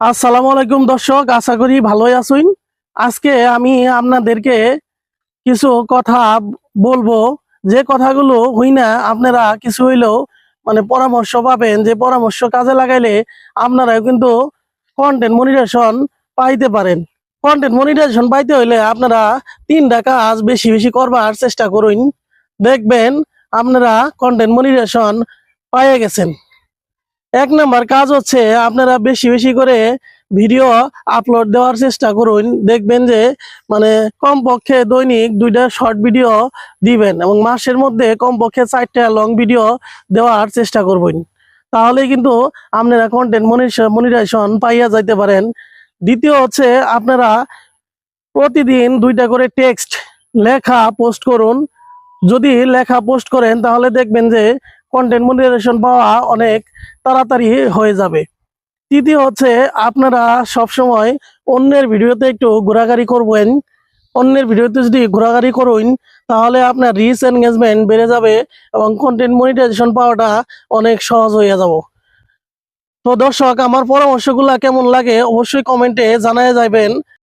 আসসালামু আলাইকুম দর্শক, আশা করি ভালোই আছুন। আজকে আমি আপনাদেরকে কিছু কথা বলব। যে কথাগুলো হই না, আপনারা কিছু হইলেও মানে পরামর্শ পাবেন। যে পরামর্শ কাজে লাগাইলে আপনারাও কিন্তু কন্টেন্ট মনিটেশন পাইতে পারেন। কন্টেন্ট মনিটাইজেশন পাইতে হইলে আপনারা তিনটা কাজ বেশি বেশি করবার চেষ্টা করুন। দেখবেন আপনারা কন্টেন্ট মনিটাইজেশন পাইয়ে গেছেন। এক নাম্বার কাজ হচ্ছে আপনারা বেশি বেশি করে ভিডিও আপলোড দেওয়ার চেষ্টা করুন। দেখবেন যে মানে কমপক্ষে দৈনিক দুইটা শর্ট ভিডিও দিবেন এবং মাসের মধ্যে কমপক্ষে চারটা লং ভিডিও দেওয়ার চেষ্টা করবেন। তাহলে কিন্তু আপনারা কন্টেন্ট মনিটাইজেশন পাইয়া যাইতে পারেন। দ্বিতীয় হচ্ছে আপনারা প্রতিদিন দুইটা করে টেক্সট লেখা পোস্ট করুন। যদি লেখা পোস্ট করেন তাহলে দেখবেন যে কন্টেন্ট মনিটাইজেশন পাওয়া অনেক তাড়াতাড়ি হয়ে যাবে। তৃতীয় হচ্ছে, আপনারা সবসময় অন্যের ভিডিওতে একটু ঘোরাঘুরি করবেন। অন্যের ভিডিওতে যদি ঘোরাঘুরি করুন, তাহলে আপনার রিচ এনগেজমেন্ট বেড়ে যাবে এবং কন্টেন্ট মনিটাইজেশন পাওয়াটা অনেক সহজ হয়ে যাব। তো দর্শক, আমার পরামর্শগুলা কেমন লাগে অবশ্যই কমেন্টে জানায় যাবেন।